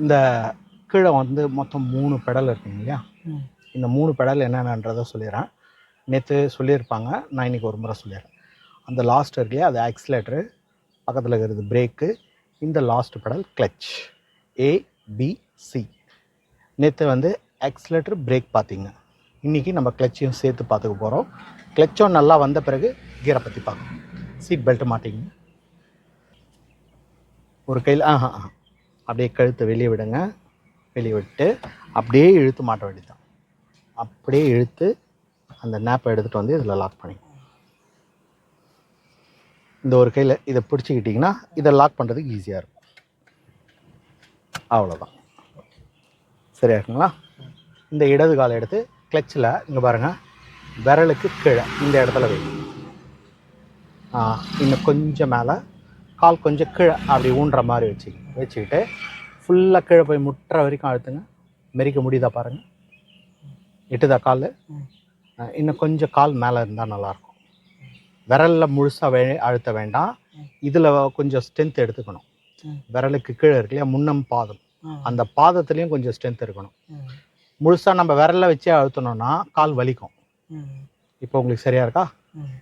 இந்த கீழே வந்து மொத்தம் மூணு பெடல் இருக்குங்க இல்லையா. இந்த மூணு பெடல் என்னென்னன்றதை சொல்லிடுறேன். நேற்று சொல்லியிருப்பாங்க. நான் இன்னைக்கு ஒரு முறை சொல்லிடுறேன். அந்த லாஸ்ட் இருக்கு இல்லையா அது ஆக்சிலேட்டரு பக்கத்தில் இருக்கிறது பிரேக்கு இந்த last pedal clutch A B C நேற்று வந்து ஆக்சிலேட்டர் பிரேக் பார்த்தீங்க. இன்றைக்கி நம்ம கிளச்சையும் சேர்த்து பார்த்துக்க போகிறோம் கிளச்சும் நல்லா வந்த பிறகு கீரை பற்றி பார்க்கணும் சீட் பெல்ட் மாட்டிங்க. ஒரு கையில் ஆஹா ஆஹா. அப்படியே கழுத்தை வெளியே விடுங்க. வெளியே விட்டு அப்படியே இழுத்து மாட்ட வேண்டியதுதான். அப்படியே இழுத்து அந்த நேப்பை எடுத்துகிட்டு வந்து இதில் லாக் பண்ணி இந்த ஒரு கையில் இதை பிடிச்சிக்கிட்டிங்கன்னா இதை லாக் பண்ணுறதுக்கு ஈஸியாக இருக்கும். அவ்வளோதான் சரியா இருக்குங்களா? இந்த இடது காலை எடுத்து கிளச்சில் இங்கே பாருங்கள் விரலுக்கு கீழே இந்த இடத்துல வைக்கணும் இன்னும் கொஞ்சம் மேலே கால் கொஞ்சம் கீழே அப்படி ஊன்ற மாதிரி வச்சு வச்சுக்கிட்டு ஃபுல்லாக கீழே போய் முட்டுற வரைக்கும் அழுத்துங்க மெரிக்க முடியுதா பாருங்கள் எட்டுதா கால். இன்னும் கொஞ்சம் கால் மேலே இருந்தால் நல்லாயிருக்கும் விரலில் முழுசாக வே அழுத்த வேண்டாம் இதில் கொஞ்சம் ஸ்ட்ரென்த் எடுத்துக்கணும். விரலுக்கு கீழே இருக்கு இல்லையா முன்னம் பாதம். அந்த பாதத்துலேயும் கொஞ்சம் ஸ்ட்ரென்த் இருக்கணும். முழுசாக நம்ம விரல்ல வச்சே அழுத்தணும்னா கால் வலிக்கும். இப்போ உங்களுக்கு சரியா இருக்கா.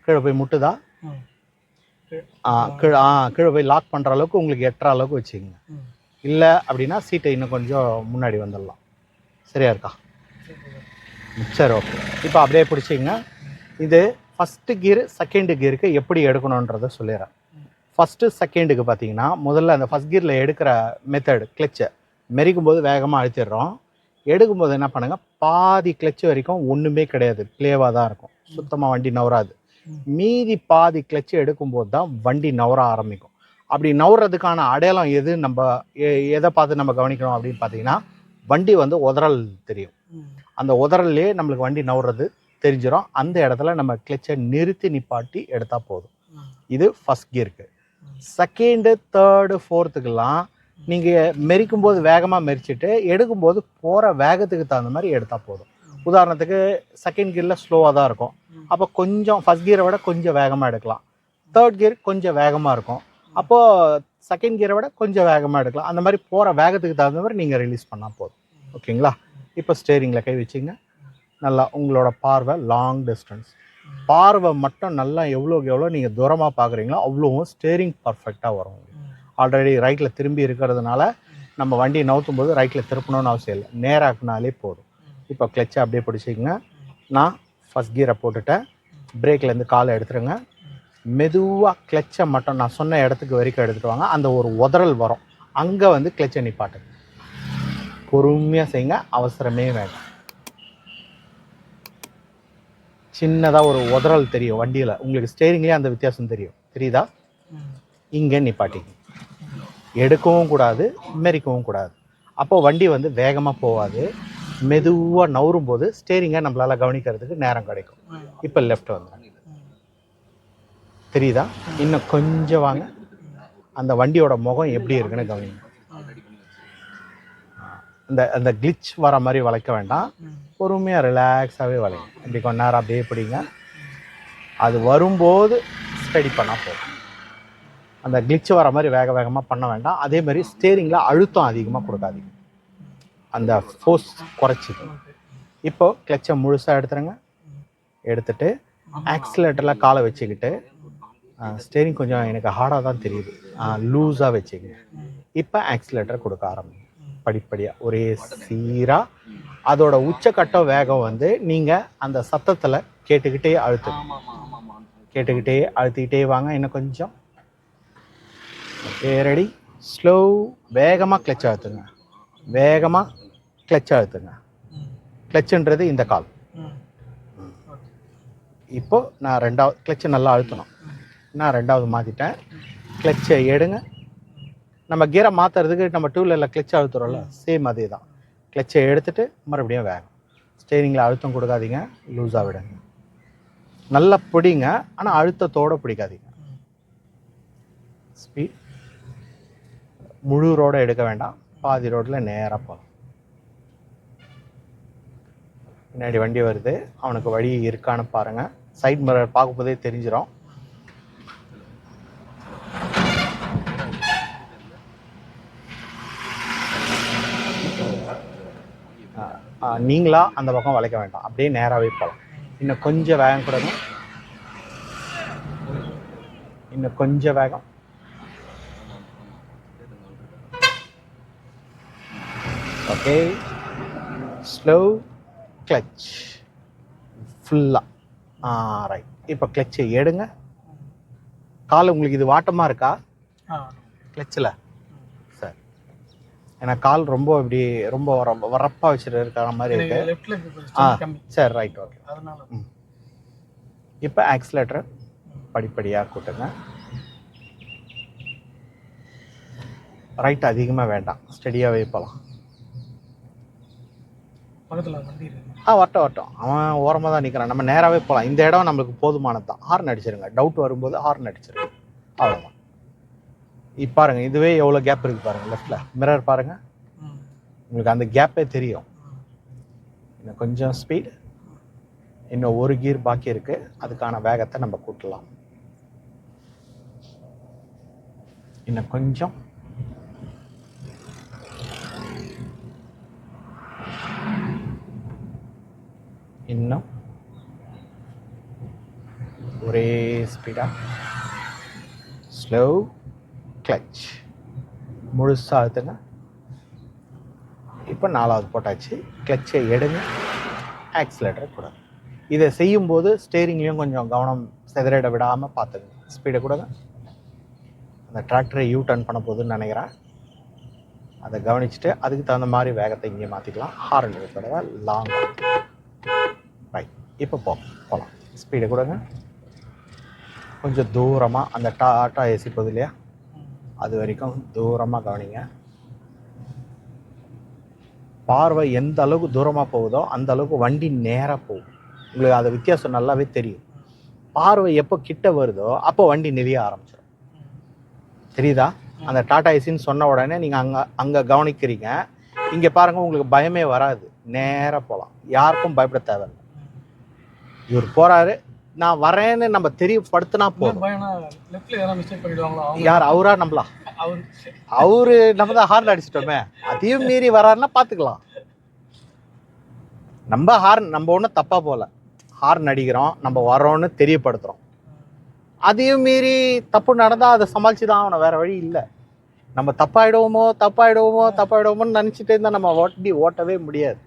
கீழே போய் முட்டுதா கீழே ஆ கீழே போய் லாக் பண்ணுற அளவுக்கு உங்களுக்கு எட்டுற அளவுக்கு வச்சுக்கோங்க. இல்லை அப்படின்னா சீட்டை இன்னும் கொஞ்சம் முன்னாடி வந்துடலாம். சரியா இருக்கா? சரி ஓகே இப்போ அப்படியே பிடிச்சிங்க இது ஃபஸ்ட்டு கியர் செகண்ட் கியருக்கு எப்படி எடுக்கணுன்றதை சொல்லிடுறேன். ஃபஸ்ட்டு செகண்டுக்கு பார்த்தீங்கன்னா முதல்ல அந்த ஃபஸ்ட் கியரில் எடுக்கிற மெத்தட் கிளச்சை மெரிக்கும் போது வேகமாக அழுத்திடுறோம். எடுக்கும்போது என்ன பண்ணுங்க? பாதி கிளச் வரைக்கும் ஒன்றுமே கிடையாது. பிளேவாக தான் இருக்கும். சுத்தமாக வண்டி நவராது. மீதி பாதி கிளச்சி எடுக்கும்போது தான் வண்டி நவர ஆரம்பிக்கும். அப்படி நவுறதுக்கான அடையாளம் எது? நம்ம எ- எதை பார்த்து நம்ம கவனிக்கணும் அப்படின்னு பார்த்தீங்கன்னா வண்டி வந்து உதறல் தெரியும். அந்த உதறல்லே நம்மளுக்கு வண்டி நவுறது தெரிஞ்சிடும் அந்த இடத்துல நம்ம கிளச்சை நிறுத்தி நிப்பாட்டி எடுத்தால் போதும். இது ஃபஸ்ட் கியருக்கு செகண்டு தேர்டு ஃபோர்த்துக்கெல்லாம் நீங்கள் மெரிக்கும் போது வேகமாக மெரிச்சிட்டு எடுக்கும்போது போகிற வேகத்துக்கு தகுந்த மாதிரி எடுத்தால் போதும். உதாரணத்துக்கு செகண்ட் கியரில் ஸ்லோவாக தான் இருக்கும். அப்போ கொஞ்சம் ஃபஸ்ட் கியரை விட கொஞ்சம் வேகமாக எடுக்கலாம். தேர்ட் கியர் கொஞ்சம் வேகமாக இருக்கும். அப்போது செகண்ட் கியரை விட கொஞ்சம் வேகமாக எடுக்கலாம். அந்த மாதிரி போகிற வேகத்துக்கு தகுந்த மாதிரி நீங்கள் ரிலீஸ் பண்ணால் போதும். ஓகேங்களா? இப்போ ஸ்டேரிங்கில் கை வச்சிங்க. நல்லா உங்களோட பார்வை லாங் டிஸ்டன்ஸ் பார்வை மட்டும் நல்லா எவ்வளோக்கு எவ்வளோ நீங்கள் தூரமாக பார்க்குறீங்களோ அவ்வளோவும் ஸ்டேரிங் பர்ஃபெக்டாக வரும். ஆல்ரெடி ரைட்டில் திரும்பி இருக்கிறதுனால நம்ம வண்டியை நவுத்தும் போது ரைட்டில் திருப்பணும்னு அவசியம் இல்லை. நேராக்குனாலே போதும். இப்போ கிளச்சை அப்படியே பிடிச்சிக்கங்க. நான் ஃபஸ்ட் கியரை போட்டுட்டேன் பிரேக்லேருந்து காலை எடுத்துருங்க. மெதுவாக கிளச்சை மட்டும் நான் சொன்ன இடத்துக்கு வரைக்கும் எடுத்துகிட்டு வாங்க. அந்த ஒரு உதறல் வரும். அங்கே வந்து கிளச்சை நிப்பாட்டு பொறுமையாக செய்யுங்க. அவசரமே வேண்டாம். சின்னதாக ஒரு உதறல் தெரியும் வண்டியில். உங்களுக்கு ஸ்டேரிங்லேயே அந்த வித்தியாசம் தெரியும். தெரியுதா? இங்கே நிப்பாட்டிங்க. எடுக்கவும் கூடாது மெரிக்கவும் கூடாது. அப்போது வண்டி வந்து வேகமாக போகாது. மெதுவாக நவரும் போது ஸ்டேரிங்கை நம்மளால் கவனிக்கிறதுக்கு நேரம் கிடைக்கும். இப்போ லெஃப்ட் வந்து தெரியுதா? இன்னும் கொஞ்சம் வாங்க. அந்த வண்டியோட முகம் எப்படி இருக்குன்னு கவனிங்க. அந்த அந்த கிளிச் வர மாதிரி வளைக்க வேண்டாம். பொறுமையாக ரிலாக்ஸாகவே வளைங்க. இப்படி கொஞ்ச நேரம் அப்படியே பிடிங்க. அது வரும்போது ஸ்டடி பண்ணால் போதும். அந்த கிளிச் வர மாதிரி வேக வேகமாக பண்ண வேண்டாம். அதே மாதிரி ஸ்டேரிங்கில் அழுத்தம் அதிகமாக கொடுக்காதீங்க. அந்த ஃபோர்ஸ் குறைச்சிக்கும் இப்போ கிளச்சை முழுசாக எடுத்துருங்க. எடுத்துட்டு ஆக்சிலேட்டரில் காலை வச்சுக்கிட்டு ஸ்டேரிங் கொஞ்சம் எனக்கு ஹார்டாக தான் தெரியுது. லூஸாக வச்சுக்கங்க. இப்போ ஆக்சிலேட்டர் கொடுக்க ஆரம்பிங்க. படிப்படியாக ஒரே சீராக அதோட உச்சக்கட்ட வேகம் வந்து நீங்கள் அந்த சத்தத்தில் கேட்டுக்கிட்டே அழுத்து. கேட்டுக்கிட்டே அழுத்திக்கிட்டே வாங்க. இன்னும் கொஞ்சம். ஓகே ரெடி ஸ்லோ வேகமாக கிளச் அழுத்துங்க. வேகமாக கிளச் அழுத்துங்க கிளச்சுன்றது இந்த கால். இப்போ நான் ரெண்டாவது கிளச்சை நல்லா அழுத்தணும். நான் ரெண்டாவது மாற்றிட்டேன் கிளச்சை எடுங்க. நம்ம கியரை மாற்றுறதுக்கு நம்ம டூ வீலரில் கிளச் அழுத்துறோம்ல சேம் அதே தான் கிளச்சை எடுத்துட்டு மறுபடியும் வேகம். ஸ்டேரிங்கில் அழுத்தம் கொடுக்காதீங்க லூஸாக விடுங்க. நல்லா பிடிங்க ஆனால் அழுத்தத்தோடு பிடிக்காதீங்க. ஸ்பீட் முழு ரோடை எடுக்க வேண்டாம். பாதி ரோட்டில் நேராக போகலாம். பின்னாடி வண்டி வருது. அவனுக்கு வழி இருக்கான்னு பாருங்கள் சைட் மிரர் பார்க்கும்போதே தெரிஞ்சிடும் நீங்களா அந்த பக்கம் வளைக்க வேண்டாம். அப்படியே நேராகவே போகலாம். இன்னும் கொஞ்சம் வேகம் கொடுங்க இன்னும் கொஞ்சம் வேகம். ஓகே ஸ்லோ கிளச் ஃபுல்லாக ஆ. ரைட் இப்போ கிளச்சை எடுங்க. கால் உங்களுக்கு இது வாட்டமாக இருக்கா? கிளச்சில் சரி. ஏன்னா கால் ரொம்ப இப்படி ரொம்ப வர- வரப்பா வச்சுட்டு இருக்கிற மாதிரி இருக்கு. ஆ சரி ரைட் ஓகே அதனால. இப்போ ஆக்சிலேட்டர் படிப்படியாக கூட்டுங்க. ரைட் அதிகமாக வேண்டாம். ஸ்டெடியாகவே போகலாம் பக்கத்துல வண்டி இருக்கு. ஆ வரட்டும் வரட்டும். அவன் ஓரமாக தான் நிற்கிறான் நம்ம நேராகவே போகலாம் இந்த இடம் நம்மளுக்கு போதுமானது தான். ஹார்ன் அடிச்சிருங்க. டவுட் வரும்போது ஹார்ன் அடிச்சிருங்க. அவ்வளோதான் இப்போ பாருங்கள் இதுவே எவ்வளோ கேப் இருக்குது பாருங்கள் லெஃப்டில் மிரர் பாருங்கள் உங்களுக்கு அந்த கேப்பே தெரியும். இன்னும் கொஞ்சம் ஸ்பீடு இன்னும் ஒரு கீர் பாக்கி இருக்குது அதுக்கான வேகத்தை நம்ம கூட்டலாம். இன்னும் கொஞ்சம். இன்னும் ஒரே ஸ்பீடாக ஸ்லோ கிளச் முழுசாக அழுத்துங்க. இப்போ நாலாவது போட்டாச்சு. கிளச்சை எடுங்க. ஆக்சிலேட்டரை கொடுங்க. இதை செய்யும்போது ஸ்டேரிங்லேயும் கொஞ்சம் கவனம் சிதறிட விடாமல் பார்த்துங்க. ஸ்பீடை கொடுங்க. அந்த டிராக்டரை யூ டர்ன் பண்ண போகுதுன்னு நினைக்கிறேன். அதை கவனிச்சுட்டு அதுக்கு தகுந்த மாதிரி வேகத்தை இங்கே மாற்றிக்கலாம் ஹாரன் தடவை லாங் இப்போ போ போகலாம் ஸ்பீடை கொடுங்க. கொஞ்சம் தூரமாக அந்த டாட்டா ஏசி போகுது இல்லையா? அது வரைக்கும் தூரமாக கவனிங்க. பார்வை எந்த அளவுக்கு தூரமாக போகுதோ அந்த அளவுக்கு வண்டி நேராக போகும். உங்களுக்கு அது வித்தியாசம் நல்லாவே தெரியும். பார்வை எப்போ கிட்ட வருதோ அப்போ வண்டி நெளிய ஆரம்பிச்சிடும் தெரியுதா? அந்த டாடா ஏசின்னு சொன்ன உடனே நீங்கள் அங்கே அங்கே கவனிக்கிறீங்க. இங்கே பாருங்கள் உங்களுக்கு பயமே வராது. நேராக போகலாம் யாருக்கும் பயப்பட தேவை இவர் போகிறாரு நான் வரேன்னு நம்ம தெரியப்படுத்தினா போதும். யார் அவரா நம்மளா? அவர் அவரு நம்ம தான் ஹார்ன் அடிச்சிட்டோமே. அதையும் மீறி வராருன்னா பார்த்துக்கலாம் நம்ம ஹார்ன் நம்ம ஒன்றும் தப்பாக போகல. ஹார்ன் அடிக்கிறோம் நம்ம வரோன்னு தெரியப்படுத்துகிறோம் அதையும் மீறி தப்பு நடந்தால் அதை சமாளிச்சு தான் ஆகணும். வேற வழி இல்லை. நம்ம தப்பாயிடுவோமோ தப்பாயிடுவோமோ தப்பாயிடுவோமோன்னு நினச்சிட்டே இருந்தால் நம்ம வண்டி ஓட்டவே முடியாது.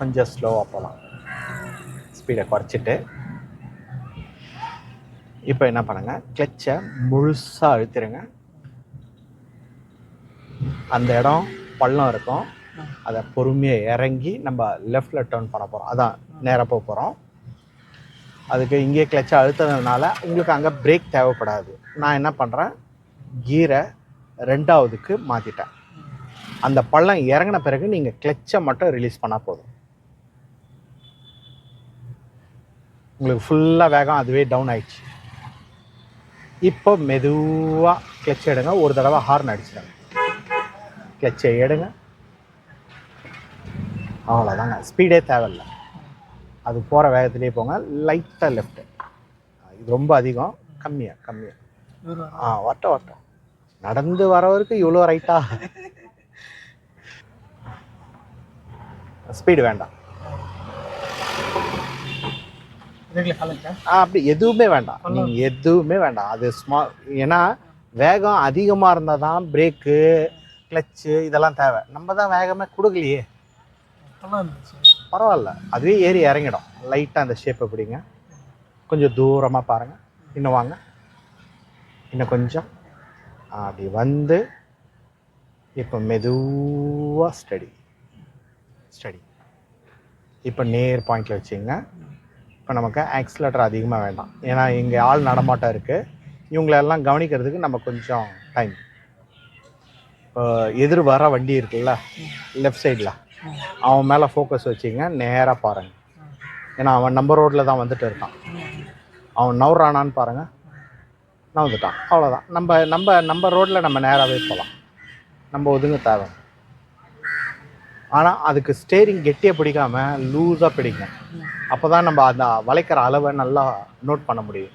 கொஞ்சம் ஸ்லோவாக போகலாம் ஸ்பீடை குறைச்சிட்டு இப்போ என்ன பண்ணுங்கள் கிளச்சை முழுசாக அழுத்திடுங்க அந்த இடம் பள்ளம் இருக்கும். அதை பொறுமையாக இறங்கி நம்ம லெஃப்டில் டர்ன் பண்ண போகிறோம் அதான் நேராக போக போகிறோம் அதுக்கு இங்கே கிளச்சை அழுத்ததுனால உங்களுக்கு அங்கே பிரேக் தேவைப்படாது. நான் என்ன பண்ணுறேன் கீரை ரெண்டாவதுக்கு மாற்றிட்டேன் அந்த பள்ளம் இறங்கின பிறகு நீங்கள் கிளச்சை மட்டும் ரிலீஸ் பண்ணால் போதும். உங்களுக்கு ஃபுல்லாக வேகம் அதுவே டவுன் ஆயிடுச்சு. இப்போ மெதுவாக கிளச் எடுங்க. ஒரு தடவை ஹார்ன் அடிச்சிடுங்க கிளச்சை எடுங்க. அவ்வளோதாங்க ஸ்பீடே தேவையில்ல. அது போகிற வேகத்துலேயே போங்க. லைட்டாக லெஃப்ட்டு இது ரொம்ப அதிகம். கம்மியாக கம்மியாக ஆ வட்டம் வட்டம் நடந்து வரவருக்கு இவ்வளோ ரைட்டாக ஸ்பீடு வேண்டாம். அப்படி எதுவுமே வேண்டாம். நீங்கள் எதுவுமே வேண்டாம். அது ஸ்மா ஏன்னா வேகம் அதிகமாக இருந்தால் தான் பிரேக்கு கிளச்சு இதெல்லாம் தேவை. நம்ம தான் வேகமே கொடுக்கலையே. பரவாயில்ல. அதுவே ஏறி இறங்கிடும். லைட்டாக அந்த ஷேப்பை பிடிங்க. கொஞ்சம் தூரமாக பாருங்கள் இன்னும் வாங்க. இன்னும் கொஞ்சம். அப்படி வந்து இப்போ மெதுவாக ஸ்டடி ஸ்டடி இப்போ நேர் பாயிண்டில் வச்சுங்க. இப்போ நமக்கு ஆக்சிலேட்டர் அதிகமாக வேண்டாம். ஏன்னா இங்கே ஆள் நடமாட்டம் இருக்குது இவங்களெல்லாம் கவனிக்கிறதுக்கு நம்ம கொஞ்சம் டைம் இப்போ எதிர் வர வண்டி இருக்குல்ல லெஃப்ட் சைடில் அவன் மேலே ஃபோக்கஸ் வச்சிங்க நேராக பாருங்கள் ஏன்னா அவன் நம்ம ரோட்டில் தான் வந்துட்டு இருக்கான். அவன் நவுறானான்னு பாருங்க. நவுந்துட்டான். அவ்வளோதான் நம்ம நம்ம நம்ம ரோட்டில் நம்ம நேராகவே போகலாம். நம்ம ஒதுங்க தேவை ஆனால் அதுக்கு ஸ்டேரிங் கெட்டியாக பிடிக்காம லூஸாக பிடிக்கும். அப்போ தான் நம்ம அந்த வளைக்கிற அளவை நல்லா நோட் பண்ண முடியும்.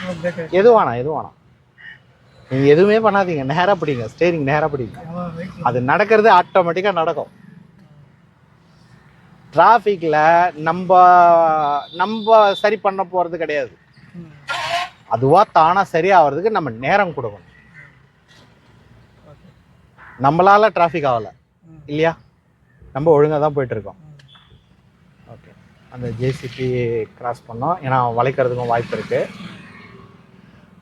எதுவானா எது வேணாம் எது வேணாம். நீங்கள் எதுவுமே பண்ணாதீங்க. நேராக பிடிங்க. ஸ்டேரிங் நேராக பிடிங்க. அது நடக்கிறது ஆட்டோமேட்டிக்காக நடக்கும். டிராஃபிக்கில் நம்ம நம்ம சரி பண்ண போகிறது கிடையாது. அதுவாக தானாக சரியாகிறதுக்கு நம்ம நேரம் கொடுக்கணும். நம்மளால் நம்மளால டிராஃபிக் ஆகலை. இல்லையா? நம்ம ஒழுங்காக தான் போயிட்டுருக்கோம். ஓகே. அந்த ஜேசிபி கிராஸ் பண்ணோம். ஏன்னா வளைக்கிறதுக்கும் வாய்ப்பு இருக்குது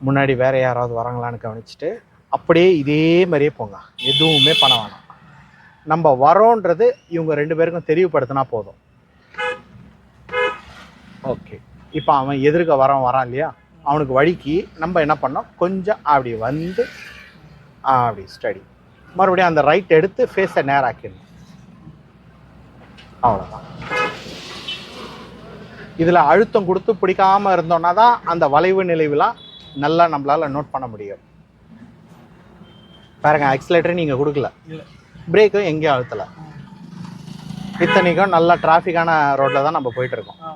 முன்னாடி வேற யாராவது வராங்களான்னு கவனிச்சுட்டு அப்படியே இதே மாதிரியே போங்க. எதுவுமே பண்ண வேணாம். நம்ம வரோன்றது இவங்க ரெண்டு பேருக்கும் தெளிவுபடுத்தினா போதும். ஓகே. இப்போ அவன் எதிர்க்க வரவன் வரான் இல்லையா? அவனுக்கு வழிக்கு நம்ம என்ன பண்ணோம்? கொஞ்சம் அப்படி வந்து அப்படி ஸ்டடி மறுபடியும் அந்த ரைட் எடுத்து ஃபேஸை நேராக்கிடணும். அவ்வளோதான் இதில் அழுத்தம் கொடுத்து பிடிக்காம இருந்தோம்னா தான் அந்த வளைவு நிலைவுலாம் நல்லா நம்மளால நோட் பண்ண முடியும். பாருங்க ஆக்சிலேட்டர் நீங்கள் கொடுக்கல. பிரேக்கும் எங்கேயும் அழுத்தலை. இத்தனைக்கும் நல்லா டிராஃபிக்கான ரோட்டில் தான் நம்ம போயிட்டு இருக்கோம். ஆ.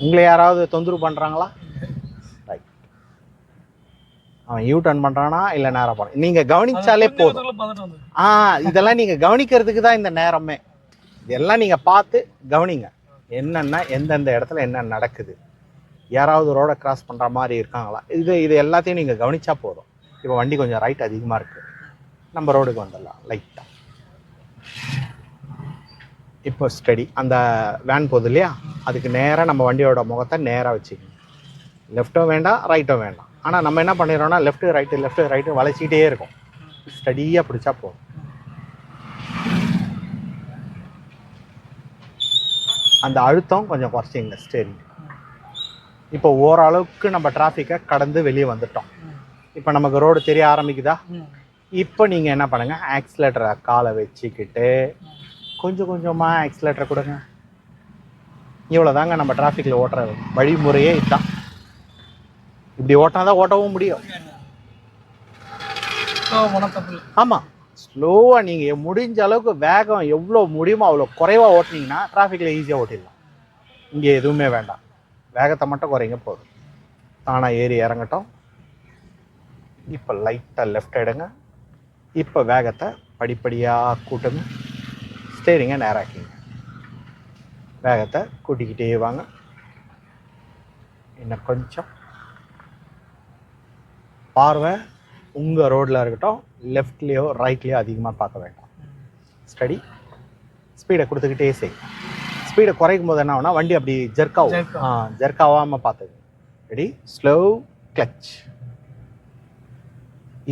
உங்களை யாராவது தொந்தரவு பண்ணுறாங்களா அவன் யூ டர்ன் பண்ணுறானா இல்லை நேராக போகிறான் நீங்கள் கவனிச்சாலே போதும். ஆ இதெல்லாம் நீங்கள் கவனிக்கிறதுக்கு தான் இந்த நேரமே. இதெல்லாம் நீங்கள் பார்த்து கவனிங்க. என்னென்ன எந்தெந்த இடத்துல என்ன நடக்குது. யாராவது ரோடை கிராஸ் பண்ணுற மாதிரி இருக்காங்களா? இது இது எல்லாத்தையும் நீங்கள் கவனிச்சா போதும். இப்போ வண்டி கொஞ்சம் ரைட் அதிகமாக இருக்குது நம்ம ரோடுக்கு வந்துடலாம். லைட்டாக இப்போ ஸ்டடி அந்த வேன் போகுது இல்லையா? அதுக்கு நேராக நம்ம வண்டியோட முகத்தை நேராக வச்சுக்கணும் லெஃப்ட்டும் வேண்டாம் ரைட்டும் வேண்டாம். ஆனால் நம்ம என்ன பண்ணிடுறோம்னா லெஃப்ட்டு ரைட்டு லெஃப்ட்டு ரைட்டு வளைச்சிக்கிட்டே இருக்கும். ஸ்டடியாக பிடிச்சா போதும். அந்த அழுத்தம் கொஞ்சம் குறைச்சிங்க ஸ்டேரிங் இப்போ ஓரளவுக்கு நம்ம டிராஃபிக்கை கடந்து வெளியே வந்துட்டோம். இப்போ நமக்கு ரோடு தெரிய ஆரம்பிக்குதா? இப்போ நீங்கள் என்ன பண்ணுங்கள் ஆக்சிலேட்டரை காலை வச்சுக்கிட்டு கொஞ்சம் கொஞ்சமாக ஆக்சிலேட்டரை கொடுங்க. இவ்வளோதாங்க நம்ம டிராஃபிக்கில் ஓட்டுற வழிமுறையே இதுதான். இப்படி ஓட்டினா தான் ஓட்டவும் முடியும். ஆமாம் ஸ்லோவாக நீங்கள் முடிஞ்ச அளவுக்கு வேகம் எவ்வளோ முடியுமோ அவ்வளோ குறைவாக ஓட்டினீங்கன்னா டிராஃபிக்கில் ஈஸியாக ஓட்டிடலாம். இங்கே எதுவுமே வேண்டாம். வேகத்தை மட்டும் குறைங்க போதும். தானாக ஏறி இறங்கட்டும். இப்போ லைட்டாக லெஃப்ட் எடுங்க. இப்போ வேகத்தை படிப்படியாக கூட்டுங்க. ஸ்டேரிங்கை நேராக்கிங்க வேகத்தை கூட்டிக்கிட்டே வாங்க. இன்னும் கொஞ்சம். பார்வை உங்கள் ரோட்டில் இருக்கட்டும் லெஃப்ட்லேயோ ரைட்லேயோ அதிகமாக பார்க்க வேண்டாம். ஸ்டடி ஸ்பீடை கொடுத்துக்கிட்டே செய். ஸ்பீடை குறைக்கும் போது என்ன ஆகும்னா வண்டி அப்படி ஜெர்க் ஆகும். Jerk ஆ ஜெர்க் ஆகாமல் பார்த்துக்கு. ரெடி ஸ்லோ கிளச்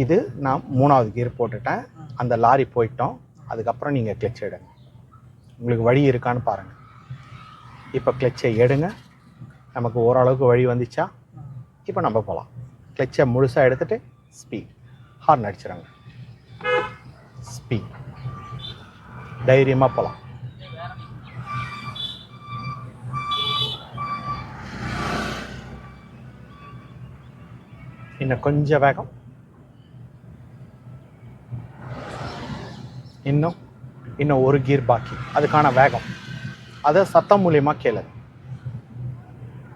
இது நான் மூணாவது கியர் போட்டுட்டேன். அந்த லாரி போயிட்டோம். அதுக்கப்புறம் நீங்கள் கிளச் எடுங்க. உங்களுக்கு வழி இருக்கான்னு பாருங்கள் இப்போ கிளச்சை எடுங்க. நமக்கு ஓரளவுக்கு வழி வந்துச்சா? இப்போ நம்ம போகலாம் கிளச்சை முழுசாக எடுத்துட்டு ஸ்பீட் ஹார்ன் அடிச்சிடுங்க ஸ்பீட் தைரியமாக போகலாம் இன்னும் கொஞ்சம் வேகம். இன்னும் இன்னும் ஒரு கீர் பாக்கி. அதுக்கான வேகம். அதை சத்தம் மூலியமா கேளு.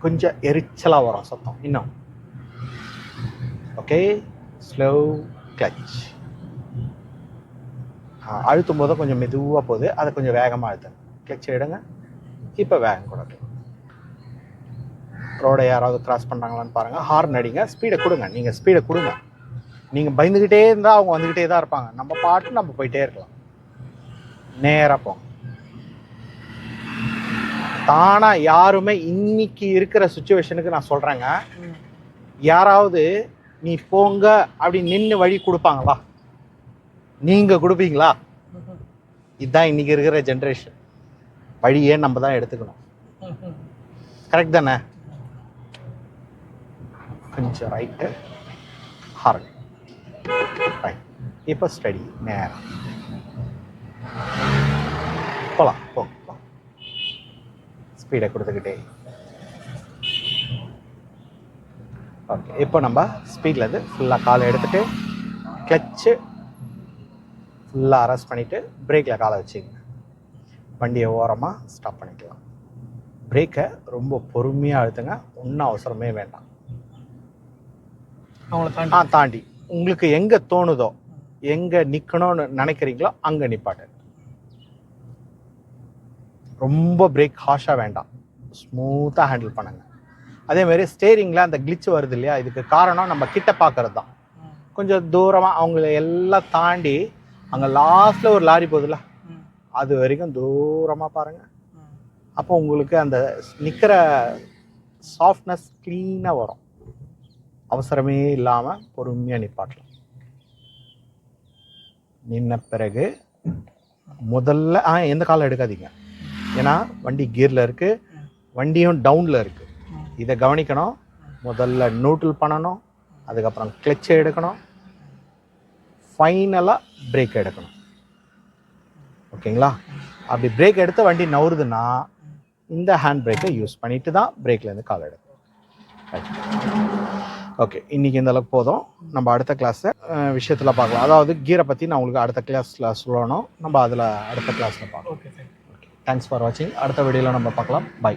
கொஞ்சம் எரிச்சலாக வரும் சத்தம். இன்னும். ஓகே ஸ்லோ கிளச் அழுத்தும் போது கொஞ்சம் மெதுவாக போகுது. அதை கொஞ்சம் வேகமாக அழுத்துங்க கிளச் எடுங்க. இப்போ வேகம் கொடுங்க. ரோடை யாராவது கிராஸ் பண்ணுறாங்களான்னு பாருங்கள் ஹார்ன் அடிங்க. ஸ்பீடை கொடுங்க. நீங்கள் ஸ்பீடை கொடுங்க. நீங்கள் பயந்துக்கிட்டே இருந்தால் அவங்க வந்துக்கிட்டே தான் இருப்பாங்க. நம்ம பாட்டு நம்ம போயிட்டே இருக்கலாம். நேராக போங்க. தானாக யாருமே இன்னைக்கு இருக்கிற சுச்சுவேஷனுக்கு நான் சொல்கிறேங்க. யாராவது நீ போங்க அப்படி நின்று வழி கொடுப்பாங்களா? நீங்கள் கொடுப்பீங்களா? இதுதான் இன்னைக்கு இருக்கிற ஜென்ரேஷன் வழியே நம்ம தான் எடுத்துக்கணும். கரெக்ட் தானே? கொஞ்சம் ரைட்டு ஹார்ட் ரைட் இப்போ ஸ்டடி நேரம். போகலாம் போங்க ஸ்பீடை கொடுத்துக்கிட்டே. ஓகே இப்போ நம்ம ஸ்பீடில் இருந்து ஃபுல்லாக காலை எடுத்துட்டு கிளச்சு ஃபுல்லாக அரெஸ்ட் பண்ணிவிட்டு பிரேக்கில் காலை வச்சுக்கங்க. வண்டியை ஓரமாக ஸ்டாப் பண்ணிக்கலாம். பிரேக்கை ரொம்ப பொறுமையாக அழுத்துங்க. ஒன்றும் அவசரமே வேண்டாம். அவங்கள ஆ தாண்டி. தாண்டி உங்களுக்கு எங்கே தோணுதோ எங்கே நிற்கணும்னு நினைக்கிறீங்களோ அங்கே நிப்பாட்டு. ரொம்ப பிரேக் ஹாஷாக வேண்டாம். ஸ்மூத்தாக ஹேண்டில் பண்ணுங்க. அதே மாதிரி ஸ்டேரிங்கில் அந்த கிளிச் வருது இல்லையா? இதுக்கு காரணம் நம்ம கிட்ட பார்க்கறது தான் கொஞ்சம் தூரமாக அவங்கள எல்லாம் தாண்டி அங்கே லாஸ்ட்டில் ஒரு லாரி போகுதுல்ல? அது வரைக்கும் தூரமாக பாருங்கள் அப்போ உங்களுக்கு அந்த நிற்கிற சாஃப்ட்னஸ் க்ளீனாக வரும். அவசரமே இல்லாமல் பொறுமையாக நிப்பாட்டலாம். நின்ன பிறகு முதல்ல ஆ எந்த காலம் எடுக்காதீங்க. ஏன்னா வண்டி கியரில் இருக்குது வண்டியும் டவுனில் இருக்குது இதை கவனிக்கணும். முதல்ல நியூட்ரல் பண்ணணும். அதுக்கப்புறம் கிளச்சை எடுக்கணும். ஃபைனலாக பிரேக் எடுக்கணும். ஓகேங்களா? அப்படி பிரேக் எடுத்து வண்டி நவுறுதுன்னா இந்த ஹேண்ட் பிரேக்கை யூஸ் பண்ணிட்டு தான் பிரேக்லேருந்து கால் எடுக்கணும் ஓகே இன்னைக்கு இந்த அளவுக்கு போதும். நம்ம அடுத்த கிளாஸில் விஷயத்தில் பார்க்கலாம். அதாவது கீரை பற்றி நான் உங்களுக்கு அடுத்த கிளாஸில் சொல்லணும். நம்ம அதில் அடுத்த கிளாஸில் பார்க்கலாம். ஓகே தேங்க்ஸ் ஃபார் வாட்சிங் அடுத்த வீடியோவில் நம்ம பார்க்கலாம். பை